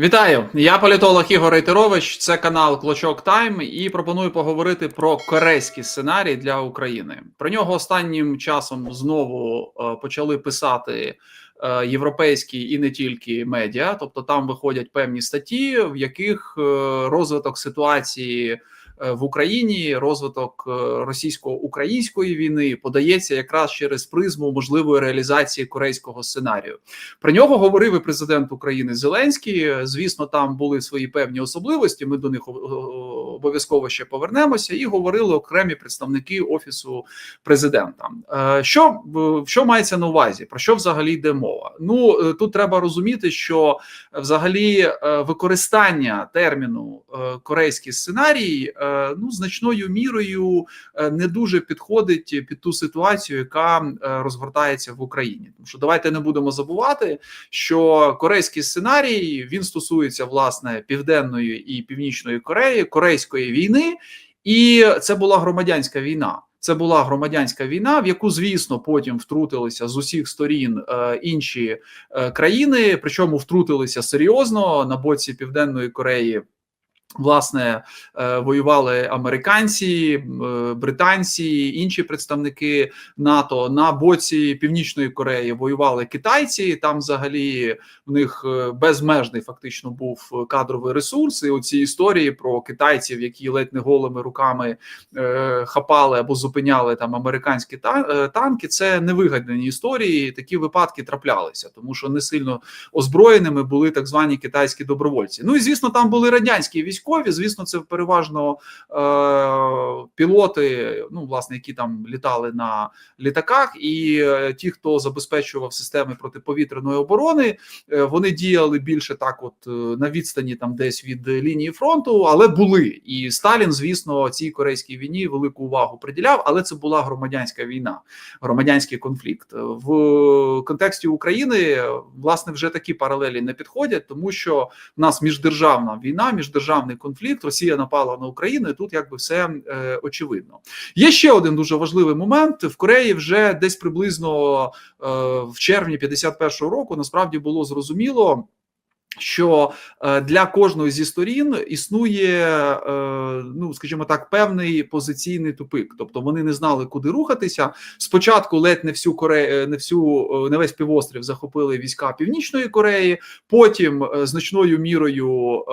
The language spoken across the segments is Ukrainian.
Вітаю, я політолог Ігор Рейтерович. Це канал Клочок Тайм і пропоную поговорити про корейський сценарій для України. Про нього останнім часом знову е, почали писати е, європейські і не тільки медіа. Тобто там виходять певні статті, в яких е, розвиток ситуації. Е, В Україні розвиток е, російсько-української війни подається якраз через призму можливої реалізації корейського сценарію. Про нього говорив і президент України Зеленський. Звісно, там були свої певні особливості. Ми до них обов'язково ще повернемося. І говорили окремі представники офісу президента. Е, Що що мається на увазі? Про що взагалі йде мова? Ну е, тут треба розуміти, що е, взагалі використання терміну корейський сценарій ну значною мірою не дуже підходить під ту ситуацію, яка розгортається в Україні. Тому що давайте не будемо забувати, що корейський сценарій він стосується власне південної і північної Кореї, корейської війни, і це була громадянська війна. Це була громадянська війна, в яку, звісно, потім втрутилися з усіх сторін е, інші е, країни, причому втрутилися серйозно на боці Південної Кореї. Власне, е, воювали американці, е, британці, інші представники НАТО на боці Північної Кореї воювали китайці. Там, взагалі, в них е, безмежний фактично був кадровий ресурс. І оці історії про китайців, які ледь не голими руками хапали або зупиняли там американські танки. Це невигадані історії. Такі випадки траплялися, тому що не сильно озброєними були так звані китайські добровольці. Ну і звісно, там були радянські військові. Звісно, це переважно е, пілоти, ну власне, які там літали на літаках, і е, ті, хто забезпечував системи протиповітряної оборони, е, вони діяли більше так, от е, на відстані там десь від лінії фронту, але були. І Сталін, звісно, цій корейській війні велику увагу приділяв, але це була громадянська війна, громадянський конфлікт в контексті України. Власне, вже такі паралелі не підходять, тому що в нас міждержавна війна, міждержавний конфлікт. Росія напала на Україну. і Тут якби все е, очевидно. Є ще один дуже важливий момент в Кореї. Вже десь приблизно е, в червні 51-го року насправді було зрозуміло. Що е, для кожної зі сторін існує, е, ну скажімо так, певний позиційний тупик, тобто вони не знали, куди рухатися. Спочатку ледь не всю Коре... не всю е, не весь півострів захопили війська Північної Кореї. Потім е, значною мірою е,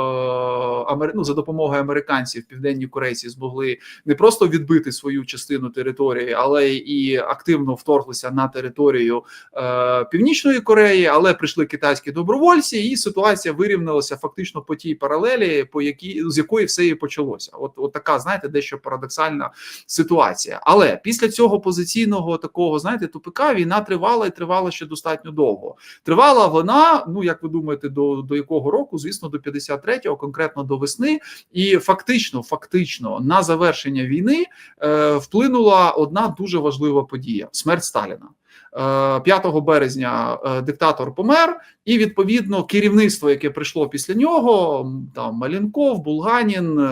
амер... ну, за допомогою американців південні корейці змогли не просто відбити свою частину території, але і активно вторглися на територію е, Північної Кореї, але прийшли китайські добровольці, і ситуація вирівнялася фактично по тій паралелі, по якій з якої все і почалося. От, от така, знаєте, дещо парадоксальна ситуація. Але після цього позиційного такого, знаєте, тупика війна тривала і тривала ще достатньо довго. Тривала вона, ну як ви думаєте, до, до якого року? Звісно, до 53-го, конкретно до весни, і фактично, фактично, на завершення війни е, вплинула одна дуже важлива подія: смерть Сталіна. Е, 5 березня е, диктатор помер, і відповідно керівництво, яке прийшло після нього, там Малінков, Булганін.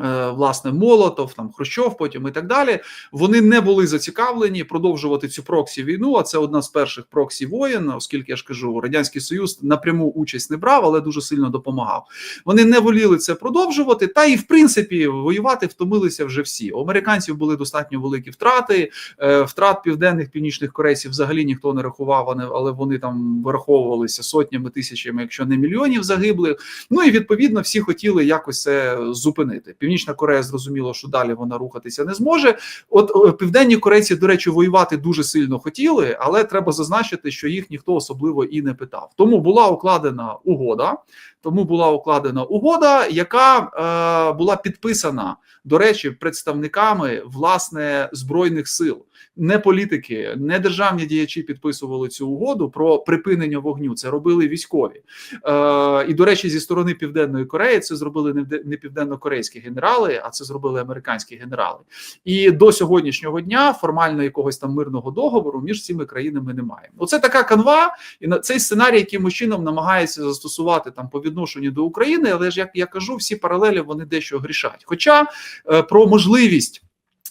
Е, Власне, Молотов, там Хрущов, потім і так далі. Вони не були зацікавлені продовжувати цю проксі війну. А це одна з перших проксі воєн, оскільки я ж кажу, радянський союз напряму участь не брав, але дуже сильно допомагав. Вони не воліли це продовжувати. Та і в принципі воювати втомилися вже всі. У американців були достатньо великі втрати. Е, Втрат південних північних корейців взагалі ніхто не рахував, але вони там вираховувалися сотнями тисячами, якщо не мільйонів загиблих. Ну і відповідно всі хотіли якось це зупинити. Північна Корея зрозуміла, що далі вона рухатися не зможе. От південні корейці, до речі, воювати дуже сильно хотіли, але треба зазначити, що їх ніхто особливо і не питав. Тому була укладена угода. Тому була укладена угода, яка е, була підписана, до речі, представниками власне збройних сил. Не політики, не державні діячі підписували цю угоду про припинення вогню. Це робили військові. Е, і до речі, зі сторони Південної Кореї це зробили не, вде- не південно-корейські генерали, а це зробили американські генерали. І до сьогоднішнього дня формально якогось там мирного договору між цими країнами немає. Оце така канва, і на цей сценарій якимось чином намагається застосувати там по відношенню до України. Але ж як я кажу, всі паралелі вони дещо грішать. Хоча е, про можливість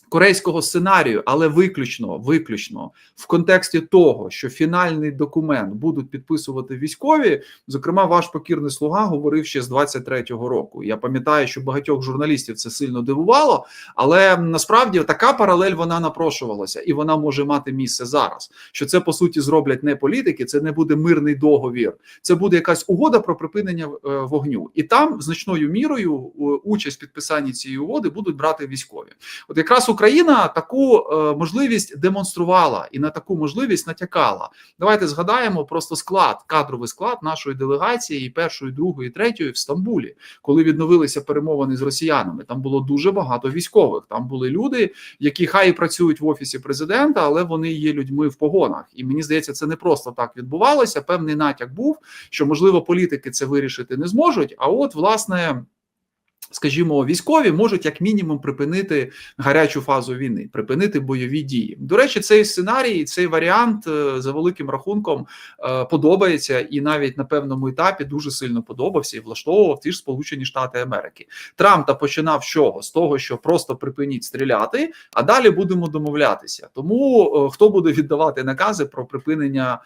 Корейського сценарію, але виключно виключно в контексті того, що фінальний документ будуть підписувати військові. Зокрема, ваш покірний слуга говорив ще з 23-го року. Я пам'ятаю, що багатьох журналістів це сильно дивувало, але насправді така паралель вона напрошувалася, і вона може мати місце зараз. Що це по суті зроблять не політики, це не буде мирний договір, це буде якась угода про припинення е, вогню, і там значною мірою участь в підписанні цієї угоди будуть брати військові. От якраз Україна таку е, можливість демонструвала і на таку можливість натякала. Давайте згадаємо просто склад, кадровий склад нашої делегації, першої, другої, третьої в Стамбулі, коли відновилися перемовини з росіянами. Там було дуже багато військових. Там були люди, які хай і працюють в офісі президента, але вони є людьми в погонах. І мені здається, це не просто так відбувалося. Певний натяк був, що можливо політики це вирішити не зможуть. А от власне. Скажімо, військові можуть як мінімум припинити гарячу фазу війни, припинити бойові дії. До речі, цей сценарій, цей варіант е, за великим рахунком е, подобається, і навіть на певному етапі дуже сильно подобався і влаштовував ті ж Сполучені Штати Америки. Трамп та починав з чого? З того, що просто припиніть стріляти, а далі будемо домовлятися. Тому е, хто буде віддавати накази про припинення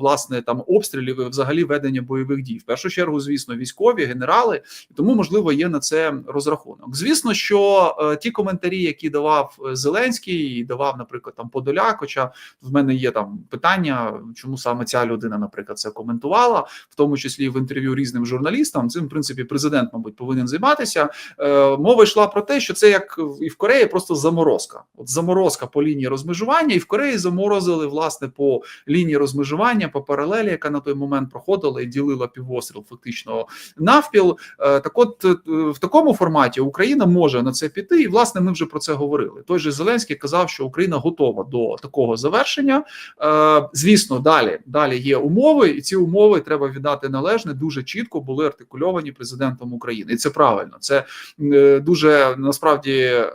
власне там обстрілів і взагалі ведення бойових дій? В першу чергу, звісно, військові генерали, тому можливо є на це розрахунок. Звісно, що е, ті коментарі, які давав Зеленський, і давав, наприклад, там Подоляк, хоча в мене є там питання, чому саме ця людина, наприклад, це коментувала, в тому числі в інтерв'ю різним журналістам. Цим в принципі президент, мабуть, повинен займатися. Е, мова йшла про те, що це як і в Кореї, просто заморозка. От заморозка по лінії розмежування, і в Кореї заморозили власне по лінії розмежування, по паралелі, яка на той момент проходила і ділила півостріл фактично навпіл. Е, так, от в такому форматі Україна може на це піти, і власне ми вже про це говорили. Той же Зеленський казав, що Україна готова до такого завершення. Е, звісно, далі далі є умови, і ці умови треба віддати належне. Дуже чітко були артикульовані президентом України, і це правильно. Це е, дуже насправді, е,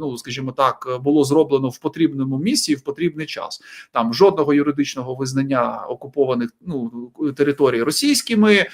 ну скажімо так, було зроблено в потрібному місці і в потрібний час. Там жодного юридичного визнання окупованих ну територій російськими.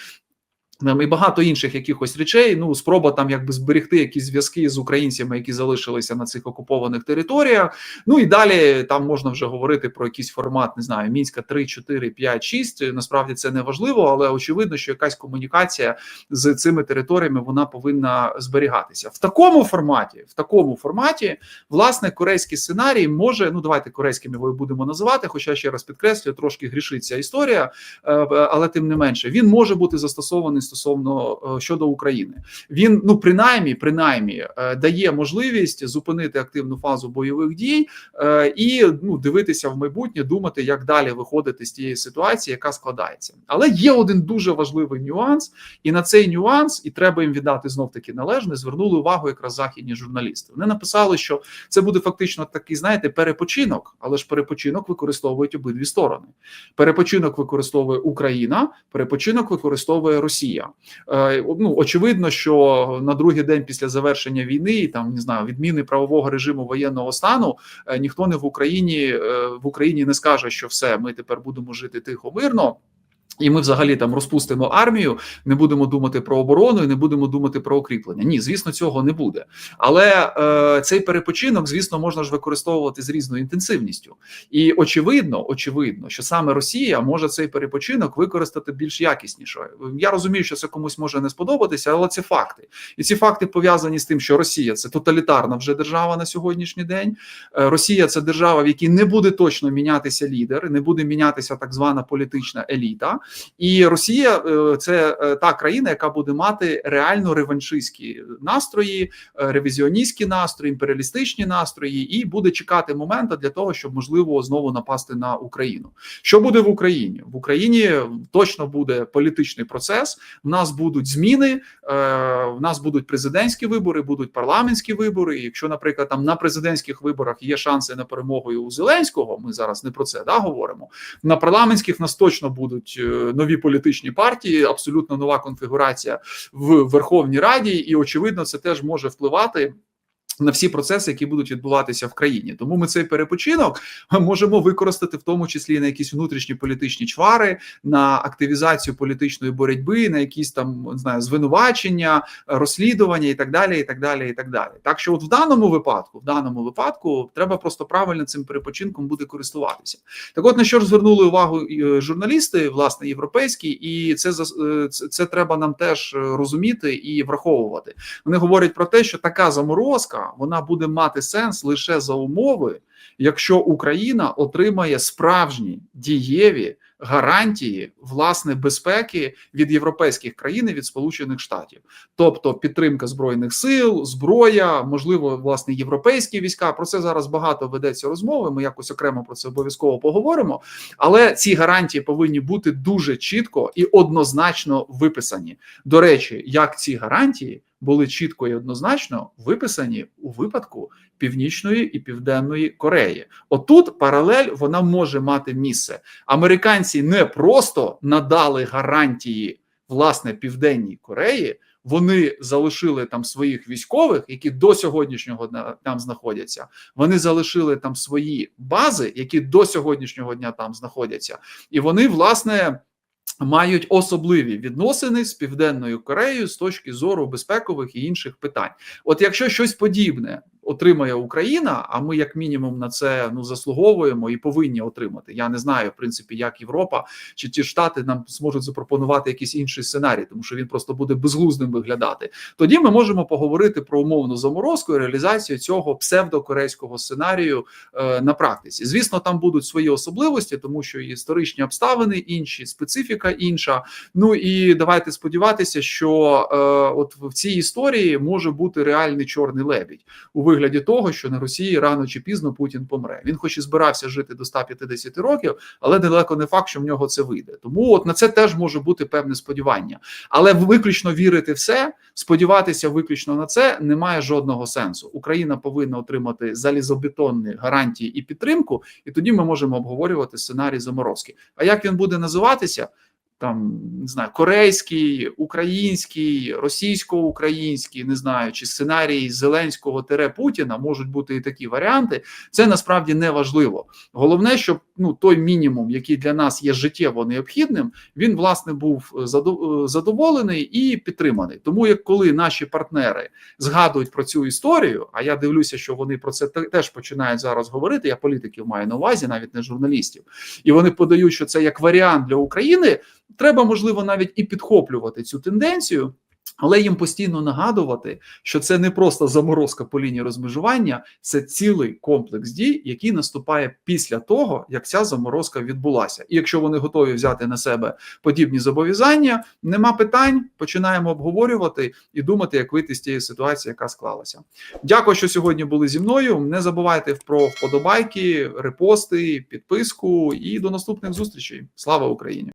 І багато інших якихось речей. Ну, спроба там якби зберегти якісь зв'язки з українцями, які залишилися на цих окупованих територіях. Ну і далі там можна вже говорити про якийсь формат, не знаю, мінська 3, 4, 5, 6. Насправді це не важливо, але очевидно, що якась комунікація з цими територіями вона повинна зберігатися в такому форматі. В такому форматі власне корейський сценарій може. Ну давайте корейськими його будемо називати. Хоча ще раз підкреслюю, трошки грішиться історія, е, але тим не менше він може бути застосований стосовно е, щодо України. Він ну принаймні, принаймні е, дає можливість зупинити активну фазу бойових дій е, і ну дивитися в майбутнє, думати, як далі виходити з тієї ситуації, яка складається. Але є один дуже важливий нюанс, і на цей нюанс, і треба їм віддати знов таки належне. Звернули увагу якраз західні журналісти. Вони написали, що це буде фактично такий, знаєте, перепочинок, але ж перепочинок використовують обидві сторони. Перепочинок використовує Україна, перепочинок використовує Росія. Росія. Е, ну очевидно, що на другий день після завершення війни, там не знаю, відміни правового режиму воєнного стану, е, ніхто не в Україні е, в Україні не скаже, що все, ми тепер будемо жити тихо мирно. І ми взагалі там розпустимо армію, не будемо думати про оборону і не будемо думати про укріплення. Ні, звісно, цього не буде. Але е, цей перепочинок, звісно, можна ж використовувати з різною інтенсивністю. І очевидно, очевидно, що саме Росія може цей перепочинок використати більш якісніше. Я розумію, що це комусь може не сподобатися, але це факти. І ці факти пов'язані з тим, що Росія це тоталітарна вже держава на сьогоднішній день. Е, Росія це держава, в якій не буде точно мінятися лідер, не буде мінятися так звана політична еліта. І Росія е, це е, та країна, яка буде мати реально реваншистські настрої, е, ревізіоністські настрої, імперіалістичні настрої, і буде чекати моменту для того, щоб можливо знову напасти на Україну. Що буде в Україні? В Україні точно буде політичний процес. В нас будуть зміни, в нас будуть президентські вибори, будуть парламентські вибори. Якщо, наприклад, там на президентських виборах є шанси на перемогу у Зеленського, ми зараз не про це да говоримо. На парламентських нас точно будуть нові політичні партії, абсолютно нова конфігурація в Верховній Раді, і очевидно, це теж може впливати на всі процеси, які будуть відбуватися в країні, тому ми цей перепочинок можемо використати в тому числі на якісь внутрішні політичні чвари, на активізацію політичної боротьби, на якісь там не знаю звинувачення, розслідування і так далі. І так далі, і так далі. Так що, от в даному випадку, в даному випадку, треба просто правильно цим перепочинком буде користуватися. Так, от на що ж звернули увагу е, журналісти, власне, європейські, і це е, це, це треба нам теж е, розуміти і враховувати. Вони говорять про те, що така заморозка вона буде мати сенс лише за умови, якщо Україна отримає справжні дієві гарантії власне безпеки від європейських країн і від Сполучених Штатів, тобто підтримка збройних сил, зброя, можливо, власне європейські війська. Про це зараз багато ведеться розмови. Ми якось окремо про це обов'язково поговоримо. Але ці гарантії повинні бути дуже чітко і однозначно виписані. До речі, як ці гарантії були чітко і однозначно виписані у випадку Північної і Південної Кореї. Отут паралель вона може мати місце. Американці не просто надали гарантії власне Південній Кореї. Вони залишили там своїх військових, які до сьогоднішнього дня там знаходяться. Вони залишили там свої бази, які до сьогоднішнього дня там знаходяться, і вони власне мають особливі відносини з південною Кореєю з точки зору безпекових і інших питань. От якщо щось подібне отримає Україна, а ми як мінімум на це ну заслуговуємо і повинні отримати. Я не знаю, в принципі, як Європа чи ті штати нам зможуть запропонувати якийсь інший сценарій, тому що він просто буде безглуздим виглядати. Тоді ми можемо поговорити про умовну заморозку і реалізацію цього псевдокорейського сценарію е, на практиці. Звісно, там будуть свої особливості, тому що історичні обставини інші, специфіка інша. Ну і давайте сподіватися, що е, от в цій історії може бути реальний чорний лебідь у вигляді того, що на Росії рано чи пізно Путін помре. Він хоч і збирався жити до 150 років, але далеко не факт, що в нього це вийде. Тому от на це теж може бути певне сподівання. Але виключно вірити все, сподіватися виключно на це немає жодного сенсу. Україна повинна отримати залізобетонні гарантії і підтримку, і тоді ми можемо обговорювати сценарій заморозки. А як він буде називатися? Там не знаю, корейський, український, російсько-український, не знаю, чи сценарій Зеленського тере Путіна можуть бути і такі варіанти. Це насправді не важливо. Головне, щоб ну той мінімум, який для нас є життєво необхідним, він власне був е, задоволений і підтриманий. Тому як коли наші партнери згадують про цю історію, а я дивлюся, що вони про це те- теж починають зараз говорити. Я політиків маю на увазі, навіть не журналістів, і вони подають, що це як варіант для України. Треба можливо навіть і підхоплювати цю тенденцію. Але їм постійно нагадувати, що це не просто заморозка по лінії розмежування, це цілий комплекс дій, який наступає після того, як ця заморозка відбулася. І якщо вони готові взяти на себе подібні зобов'язання, нема питань. Починаємо обговорювати і думати, як вийти з тієї ситуації, яка склалася. Дякую, що сьогодні були зі мною. Не забувайте про вподобайки, репости, підписку і до наступних зустрічей. Слава Україні!